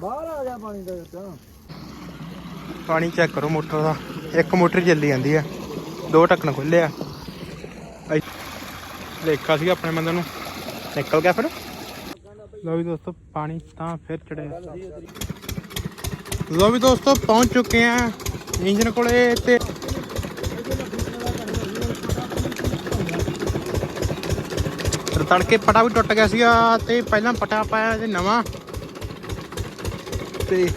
ਬਾਹਰ ਆ ਗਿਆ ਪਾਣੀ ਦਾ ਤਾਂ ਪਾਣੀ ਚੈੱਕ ਕਰੋ ਮੋਟਰ ਦਾ। ਇੱਕ ਮੋਟਰ ਚੱਲੀ ਜਾਂਦੀ ਹੈ ਦੋ ਢੱਕਣ ਖੁੱਲੇ ਆ। ਲੇਖਾ ਸੀ ਆਪਣੇ ਬੰਦੇ ਨੂੰ। ਨਿਕਲ ਗਿਆ ਫਿਰ। ਲੋ ਵੀ ਦੋਸਤੋ, ਪਾਣੀ ਤਾਂ ਫਿਰ ਚੜਿਆ। ਲੋ ਵੀ ਦੋਸਤੋ, ਪਹੁੰਚ ਚੁੱਕੇ ਆ ਇੰਜਨ ਕੋਲੇ ਤੇ। ਤੜਕੇ ਪਟਾ ਵੀ ਟੁੱਟ ਗਿਆ ਸੀਗਾ ਤੇ ਪਹਿਲਾਂ ਪਟਾ ਪਾਇਆ ਤੇ ਨਵਾਂ। ਤੇ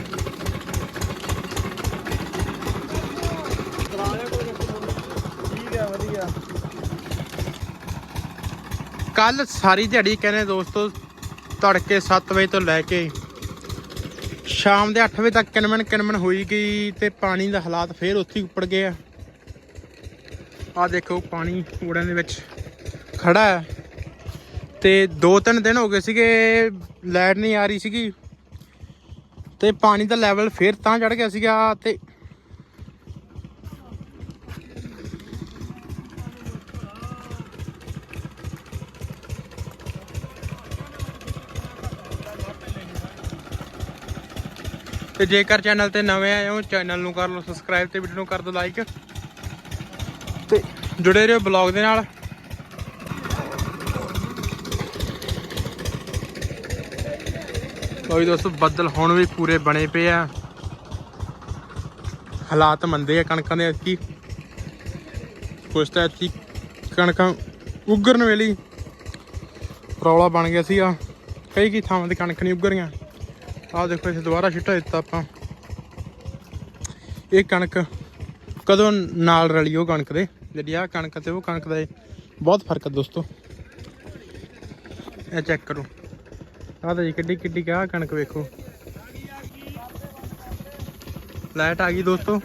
ਕੱਲ ਸਾਰੀ ਦਿਹਾੜੀ ਕਹਿੰਦੇ ਦੋਸਤੋ, ਤੜਕੇ 7 ਵਜੇ ਤੋਂ ਲੈ ਕੇ ਸ਼ਾਮ ਦੇ 8 ਵਜੇ ਤੱਕ ਕਿਨਮਨ ਕਿਨਮਨ ਹੋਈ ਗਈ ਤੇ ਪਾਣੀ ਦਾ ਹਾਲਾਤ ਫੇਰ ਉੱਥੇ ਹੀ ਉੱਪੜ ਗਏ ਆ। ਆ ਦੇਖੋ ਪਾਣੀ ਕੂੜਿਆਂ ਦੇ ਵਿੱਚ ਖੜਾ ਹੈ। ਤੇ 2-3 ਦਿਨ ਹੋ ਗਏ ਸੀਗੇ, ਲਾਈਟ ਨਹੀਂ ਆ ਰਹੀ ਸੀਗੀ। ਤੇ ਪਾਣੀ ਦਾ ਲੈਵਲ ਫੇਰ ਤਾਂ ਚੜ ਗਿਆ ਸੀਗਾ ਤੇ ਤੇ ਜੇਕਰ ਚੈਨਲ ਤੇ ਨਵੇਂ ਆਏ ਹੋ ਚੈਨਲ ਨੂੰ ਕਰ ਲਓ ਸਬਸਕ੍ਰਾਈਬ ਤੇ ਵੀਡੀਓ ਨੂੰ ਕਰ ਦਿਓ ਲਾਈਕ ਤੇ ਜੁੜੇ ਰਹੋ ਬਲੌਗ ਦੇ ਨਾਲ। ਕੋਈ ਦੋਸਤੋ, ਬੱਦਲ ਹੁਣ ਵੀ ਪੂਰੇ ਬਣੇ ਪਏ ਆ। ਹਾਲਾਤ ਮੰਦੇ ਆ ਕਣਕਾਂ ਦੇ ਐਤਕੀ। ਕੁਛ ਤਾਂ ਐਤਕੀ ਕਣਕਾਂ ਉੱਗਰਨ ਵੇਲੀ ਰੌਲਾ ਬਣ ਗਿਆ ਸੀਗਾ। ਕਈ ਕੀ ਥਾਵਾਂ ਤੇ ਕਣਕ ਨਹੀਂ ਉੱਗਰੀਆਂ ਆਹ ਦੇਖੋ, ਇੱਥੇ ਦੁਬਾਰਾ ਛਿੱਟਾ ਦਿੱਤਾ ਆਪਾਂ। ਇਹ ਕਣਕ ਕਦੋਂ ਨਾਲ ਰਲੀ ਉਹ ਕਣਕ ਦੇ? ਜਿਹੜੀ ਆਹ ਕਣਕ ਤੇ ਉਹ ਕਣਕ ਦਾ ਬਹੁਤ ਫ਼ਰਕ ਹੈ ਦੋਸਤੋ। ਇਹ ਚੈੱਕ ਕਰੋ। ਆਹ ਤਾਂ ਜੀ ਕਿੱਡੀ ਕਿੱਡੀ ਕਾ ਕਣਕ ਵੇਖੋ। ਲਾਈਟ ਆ ਗਈ ਦੋਸਤੋ।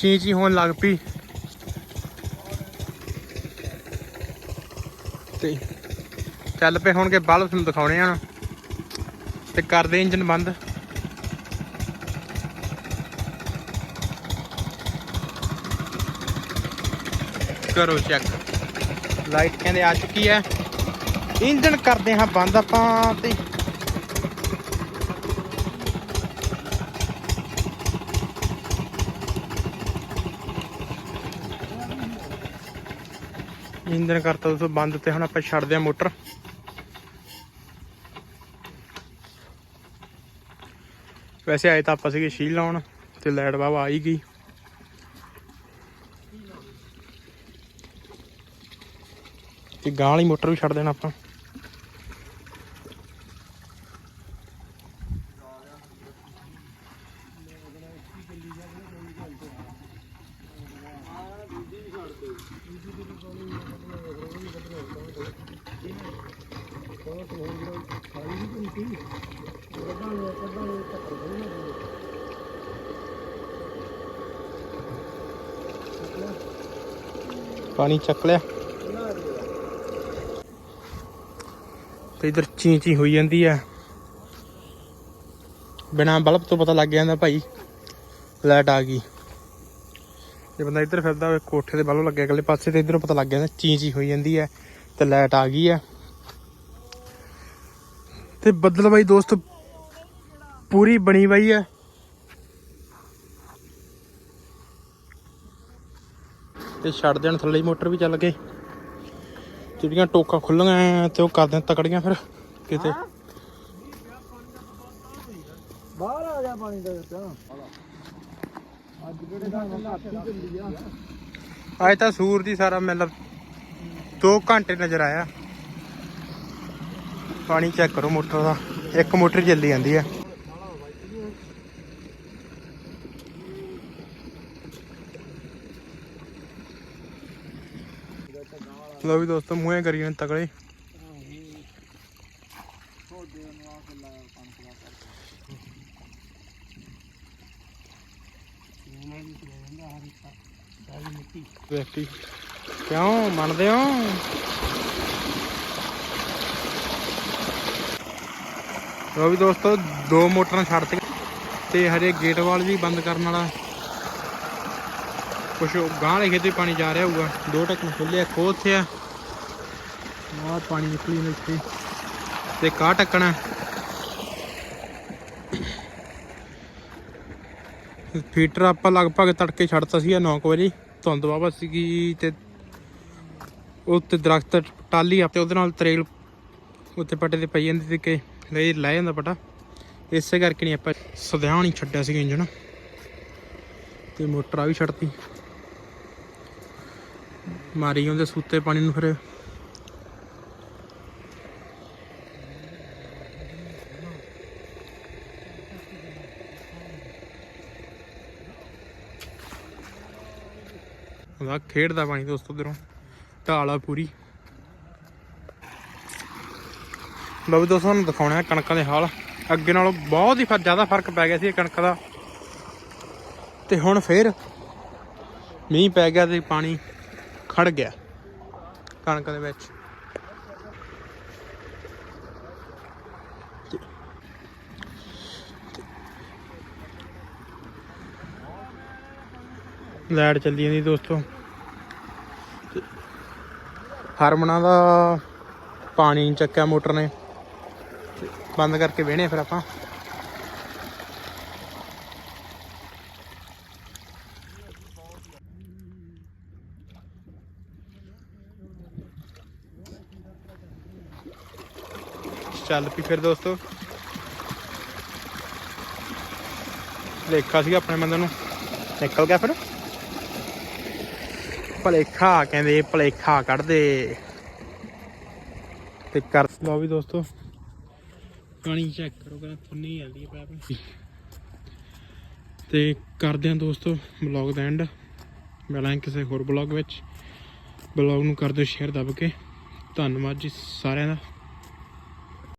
ਚੀ ਚੀ ਹੋਣ ਲੱਗ ਪਈ। ਤੇ ਚੱਲ ਪਏ ਹੋਣਗੇ ਬਲਬ ਤੁਹਾਨੂੰ ਦਿਖਾਉਣੇ ਆ ਤੇ ਕਰਦੇ ਇੰਜਨ ਬੰਦ। ਕਰੋ ਚੈੱਕ ਲਾਈਟ ਕਹਿੰਦੇ ਆ ਚੁੱਕੀ ਹੈ। ਇੰਜਨ ਕਰਦੇ ਹਾਂ ਬੰਦ ਆਪਾਂ ਤੇ। ਇੰਜਨ ਕਰਤਾ ਦੋਸਤੋ ਬੰਦ ਤੇ ਹੁਣ ਆਪਾਂ ਛੱਡਦੇ ਆ ਮੋਟਰ। ਵੈਸੇ ਆਏ ਤਾਂ ਆਪਾਂ ਸੀਗੇ ਸ਼ੀਲ ਲਾਉਣ ਤੇ ਲਾਈਟ ਬਾਬਾ ਆਈ ਗਈ। ਤੇ ਗਾਂ ਵਾਲੀ ਮੋਟਰ ਵੀ ਛੱਡ ਦੇਣਾ ਆਪਾਂ। ਪਾਣੀ ਚੱਕ ਲਿਆ। ਤੇ ਇਧਰ ਚੀ ਹੋਈ ਜਾਂਦੀ ਆ। ਬਿਨਾ ਬਲਬ ਤੋਂ ਪਤਾ ਲੱਗ ਜਾਂਦਾ ਭਾਈ, ਲਾਈਟ ਆ ਗਈ। ਜੇ ਬੰਦਾ ਇੱਧਰ ਫਿਰਦਾ ਹੋਵੇ, ਕੋਠੇ ਦੇ ਬਲਬ ਲੱਗਿਆ ਅਗਲੇ ਪਾਸੇ ਤੇ ਇਧਰੋਂ ਪਤਾ ਲੱਗ ਜਾਂਦਾ ਚੀ ਹੋਈ ਜਾਂਦੀ ਆ ਤੇ ਲਾਈਟ ਆ ਗਈ ਆ ਤੇ ਬੱਦਲ ਬਾਈ ਦੋਸਤ, ਪੂਰੀ ਬਣੀ ਬਾਈ ਆ ਤੇ ਛੱਡ ਦੇਣ ਥੱਲੇ ਮੋਟਰ ਵੀ ਚੱਲ ਗਏ। ਜਿਹੜੀਆਂ ਟੋਕਾਂ ਖੁੱਲੀਆਂ ਤੇ ਉਹ ਕਰਦੇ ਤਕੜੀਆਂ ਫਿਰ, ਕਿਤੇ। ਬਾਹਰ ਆ ਗਿਆ ਪਾਣੀ ਦਾ ਅੱਜ ਕਿਹੜੇ ਦਾ ਕਾਫੀ ਤਾਂ ਸੂਰਜ ਹੀ ਸਾਰਾ ਮਤਲਬ 2 ਘੰਟੇ ਨਜ਼ਰ ਆਇਆ। ਪਾਣੀ ਚੈੱਕ ਕਰੋ ਮੋਟਰ ਦਾ। ਇੱਕ ਮੋਟਰ ਹੀ ਚੱਲੀ ਜਾਂਦੀ ਹੈ ਲੋ ਵੀ ਦੋਸਤੋ, ਮੂਹੇ ਕਰੀਏ ਨੇ ਤਕੜੇ। ਵੇਖੀ ਕਿਉਂ? ਮੰਨਦੇ ਹੋ? ਲੋ ਵੀ ਦੋਸਤੋ, ਦੋ ਮੋਟਰਾਂ ਛੱਡ ਤੇ ਤੇ ਹਜੇ ਗੇਟ ਵਾਲ ਵੀ ਬੰਦ ਕਰਨ ਵਾਲਾ। ਕੁਛ ਗਾਂ ਦੇ ਖੇਤੇ ਪਾਣੀ ਜਾ ਰਿਹਾ ਹੋਊਗਾ। ਦੋ ਢੱਕਣ ਖੁੱਲੇ ਆ ਖੋਲ ਤੇ ਆ। ਆਹ ਪਾਣੀ ਨਿਕਲੀ ਨੇ ਇੱਥੇ। ਤੇ ਕਾਹ ਟੱਕਣਾ ਫੀਟਰ ਆਪਾਂ ਲਗਭਗ ਤੜਕੇ ਛੱਡਤਾ ਸੀ 9 ਵਜੇ। ਧੁੰਦ ਵਾਵਾ ਸੀਗੀ ਤੇ ਉੱਤੇ ਦਰਖਤ ਟਾਲੀ ਆ ਉਹਦੇ ਨਾਲ ਤਰੇਲ ਉੱਤੇ ਪੱਟੇ ਤੇ ਪਈ ਜਾਂਦੀ ਸੀ ਕਿ ਲੈ ਲੈ ਜਾਂਦਾ ਪਟਾ। ਇਸੇ ਕਰਕੇ ਨਹੀਂ ਆਪਾਂ ਸਦਿਆਣ ਹੀ ਛੱਡਿਆ ਸੀ ਇੰਜਣ। ਤੇ ਮੋਟਰ ਆ ਵੀ ਛੱਡਤੀ। ਮਾਰੀ ਉਹਦੇ ਸੂਤੇ ਪਾਣੀ ਨੂੰ ਫਿਰ ਉਹਦਾ ਖੇਡਦਾ ਪਾਣੀ ਦੋਸਤੋ ਉਧਰੋਂ। ਢਾਲ ਆ ਪੂਰੀ। ਲਓ ਵੀ ਦੋਸਤੋ, ਤੁਹਾਨੂੰ ਦਿਖਾਉਣਾ ਕਣਕਾਂ ਦੇ ਹਾਲ। ਅੱਗੇ ਨਾਲੋਂ ਬਹੁਤ ਹੀ ਫਰ- ਜ਼ਿਆਦਾ ਫ਼ਰਕ ਪੈ ਗਿਆ ਸੀ ਕਣਕ ਦਾ। ਤੇ ਹੁਣ ਫੇਰ ਮੀਂਹ ਪੈ ਗਿਆ ਤੇ ਪਾਣੀ ਖੜ ਗਿਆ ਕਣਕ ਦੇ ਵਿੱਚ। ਲਾਈਟ ਚੱਲੀ ਜਾਂਦੀ ਦੋਸਤੋ। ਤੇ ਦਾ ਪਾਣੀ ਚੱਕਿਆ ਮੋਟਰ ਨੇ। ਬੰਦ ਕਰਕੇ ਵੇਹਣੇ ਫਿਰ ਆਪਾਂ। ਚੱਲ ਪਈ ਫਿਰ ਦੋਸਤੋ। ਲੇਖਾ ਸੀ ਆਪਣੇ ਬੰਦੇ ਨੂੰ। ਨਿਕਲ ਗਿਆ ਫਿਰ। ਭਲੇਖਾ ਕਹਿੰਦੇ, ਭਲੇਖਾ ਕੱਢਦੇ। ਤੇ ਕਰ ਲਓ ਵੀ ਦੋਸਤੋ। ਪਾਣੀ ਚੈੱਕ ਕਰੋ, ਕਹਿੰਦਾ ਥੁੰਨੀ ਜਾਂਦੀ ਹੈ ਪੈਪ। ਤੇ ਕਰਦੇ ਹਾਂ ਦੋਸਤੋ ਬਲੌਗ ਦਾ ਐਂਡ ਮਿਲਾਂਗੇ ਕਿਸੇ ਹੋਰ ਬਲੌਗ ਵਿੱਚ। ਬਲੌਗ ਨੂੰ ਕਰ ਦਿਓ ਸ਼ੇਅਰ ਦੱਬ ਕੇ। ਧੰਨਵਾਦ ਜੀ ਸਾਰਿਆਂ ਦਾ।